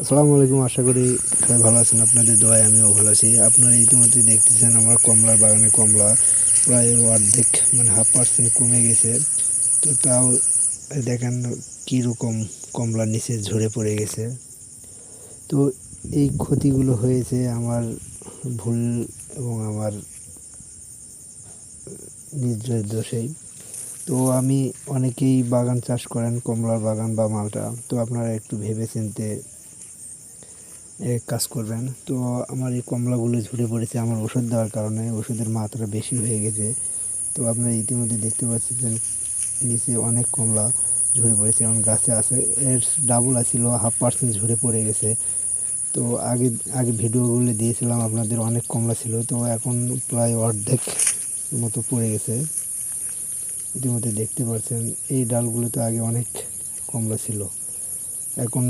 আসসালামু আলাইকুম, আশা করি সবাই ভালো আছেন। আপনাদের দোয়ায় আমিও ভালো আছি। আপনারা ইতিমধ্যে দেখতেছেন আমার কমলার বাগানে কমলা প্রায় অর্ধেক মানে হাফ পার্সেন্ট কমে গেছে। তো তাও দেখেন কীরকম কমলার নিচে ঝরে পড়ে গেছে। তো এই ক্ষতিগুলো হয়েছে আমার ভুল এবং আমার নিজের দোষেই। তো আমি অনেকেই বাগান চাষ করেন, কমলার বাগান বা মালটা। তো আপনারা একটু ভেবে চিনতে কাজ করবেন। তো আমার এই কমলাগুলো ঝরে পড়েছে, আমার ওষুধ দেওয়ার কারণে। ওষুধের মাত্রা বেশি হয়ে গেছে। তো আপনারা ইতিমধ্যে দেখতে পাচ্ছেন, নিচে অনেক কমলা ঝরে পড়েছে। এবং গাছে আছে, এর ডাবল আছিল হাফ পার্সেন্ট ঝরে পড়ে গেছে। তো আগে আগে ভিডিওগুলো দিয়েছিলাম, আপনাদের অনেক কমলা ছিল। তো এখন প্রায় অর্ধেক মতো পড়ে গেছে। ইতিমধ্যে দেখতে পাচ্ছেন, এই ডালগুলোতে আগে অনেক কমলা ছিল। এখন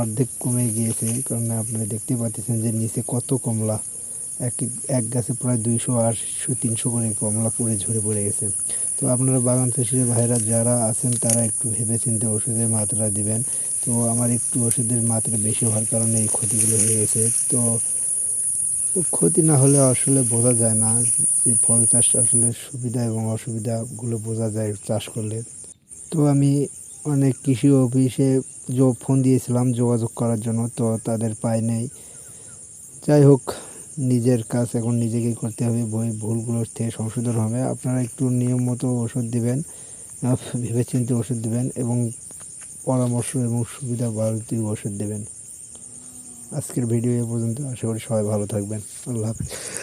অর্ধেক কমে গিয়েছে, কারণ আপনারা দেখতে পাচ্ছেন যে নিচে কত কমলা। এক এক গাছে প্রায় দুইশো আটশো তিনশো করে কমলা পড়ে, ঝরে পড়ে গেছে। তো আপনারা বাগান চাষির ভাইরা যারা আছেন, তারা একটু ভেবে চিন্তে ওষুধের মাত্রা দিবেন। তো আমার একটু ওষুধের মাত্রা বেশি হওয়ার কারণে এই ক্ষতিগুলো হয়ে গেছে। তো তো ক্ষতি না হলে আসলে বোঝা যায় না যে ফল চাষ আসলে সুবিধা এবং অসুবিধাগুলো বোঝা যায় চাষ করলে। তো আমি অনেক কৃষি অফিসে ফোন দিয়েছিলাম যোগাযোগ করার জন্য, তো তাদের পাই নেই। যাই হোক, নিজের কাজ এখন নিজেকেই করতে হবে, বই ভুলগুলোর থেকে সংশোধন হবে। আপনারা একটু নিয়ম মতো ওষুধ দেবেন ভেবেচিন্তে ওষুধ দেবেন এবং পরামর্শ এবং সুবিধা বাড়তির ওষুধ দেবেন। আজকের ভিডিও এ পর্যন্ত, আশা করি সবাই ভালো থাকবেন। আল্লাহ হাফিজ।